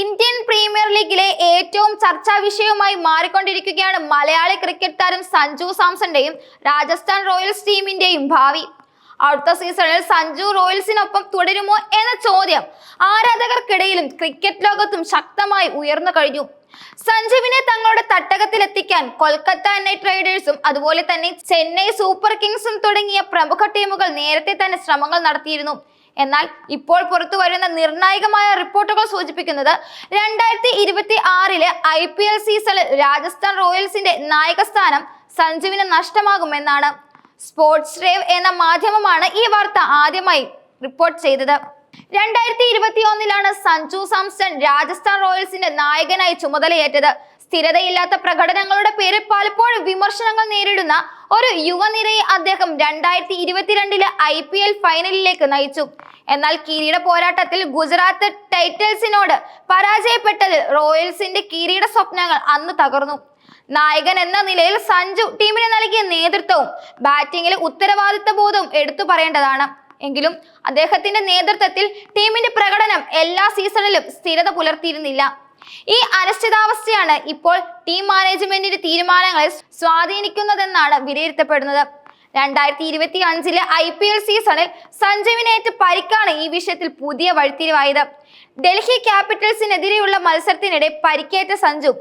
Indian premier ലീഗിലെ ഏറ്റവും ചർച്ചാ വിഷയവുമായി മാറിക്കൊണ്ടിരിക്കുകയാണ് മലയാളി ക്രിക്കറ്റ് താരം സഞ്ജു സാംസന്റെയും രാജസ്ഥാൻ റോയൽസ് ടീമിന്റെയും ഭാവി. അടുത്ത സീസണിൽ സഞ്ജു റോയൽസിനൊപ്പം തുടരുമോ എന്ന ചോദ്യം ആരാധകർക്കിടയിലും ക്രിക്കറ്റ് ലോകത്തും ശക്തമായി ഉയർന്നു കഴിഞ്ഞു. സഞ്ജുവിനെ തങ്ങളുടെ തട്ടകത്തിൽ എത്തിക്കാൻ കൊൽക്കത്ത നൈറ്റ് റൈഡേഴ്സും അതുപോലെ തന്നെ ചെന്നൈ സൂപ്പർ കിങ്സും തുടങ്ങിയ പ്രമുഖ ടീമുകൾ നേരത്തെ തന്നെ ശ്രമങ്ങൾ നടത്തിയിരുന്നു. എന്നാൽ ഇപ്പോൾ പുറത്തു വരുന്ന നിർണായകമായ റിപ്പോർട്ടുകൾ സൂചിപ്പിക്കുന്നത് രണ്ടായിരത്തി ഇരുപത്തി ആറിലെ ഐ പി എൽ സീസണിൽ രാജസ്ഥാൻ റോയൽസിന്റെ നായകസ്ഥാനം സഞ്ജുവിന് നഷ്ടമാകുമെന്നാണ്. സ്പോർട്സ് ഡ്രൈവ് എന്ന മാധ്യമമാണ് ഈ വാർത്ത ആദ്യമായി റിപ്പോർട്ട് ചെയ്തത്. രണ്ടായിരത്തി ഇരുപത്തി ഒന്നിലാണ് സഞ്ജു സാംസൺ രാജസ്ഥാൻ റോയൽസിന്റെ നായകനായി ചുമതലയേറ്റത്. സ്ഥിരതയില്ലാത്ത പ്രകടനങ്ങളുടെ പേരിൽ പലപ്പോഴും വിമർശനങ്ങൾ നേരിടുന്ന ഒരു യുവനിരയെ അദ്ദേഹം രണ്ടായിരത്തി ഇരുപത്തിരണ്ടിലെ ഐ പി എൽ ഫൈനലിലേക്ക് നയിച്ചു. എന്നാൽ കിരീട പോരാട്ടത്തിൽ ഗുജറാത്ത് ടൈറ്റൽസിനോട് പരാജയപ്പെട്ടതിൽ റോയൽസിന്റെ കിരീട സ്വപ്നങ്ങൾ അന്ന് തകർന്നു. നായകൻ എന്ന നിലയിൽ സഞ്ജു ടീമിന് നൽകിയ നേതൃത്വവും ബാറ്റിംഗിലെ ഉത്തരവാദിത്ത ബോധവും എടുത്തു പറയേണ്ടതാണ്. എങ്കിലും അദ്ദേഹത്തിന്റെ നേതൃത്വത്തിൽ ടീമിന്റെ പ്രകടനം എല്ലാ സീസണിലും സ്ഥിരത പുലർത്തിയിരുന്നില്ല. ഈ അനിശ്ചിതാവസ്ഥയാണ് ഇപ്പോൾ ടീം മാനേജ്മെന്റിന്റെ തീരുമാനങ്ങളെ സ്വാധീനിക്കുന്നതെന്നാണ് വിലയിരുത്തപ്പെടുന്നത്. രണ്ടായിരത്തി ഇരുപത്തി അഞ്ചിലെ ഐ പി എൽ സീസണിൽ സഞ്ജുവിനേറ്റ് പരിക്കാണ് ഈ വിഷയത്തിൽ പുതിയ വഴിത്തിരിവായത്. ഡൽഹി ക്യാപിറ്റൽസിനെതിരെയുള്ള മത്സരത്തിനിടെ പരിക്കേറ്റ സഞ്ജു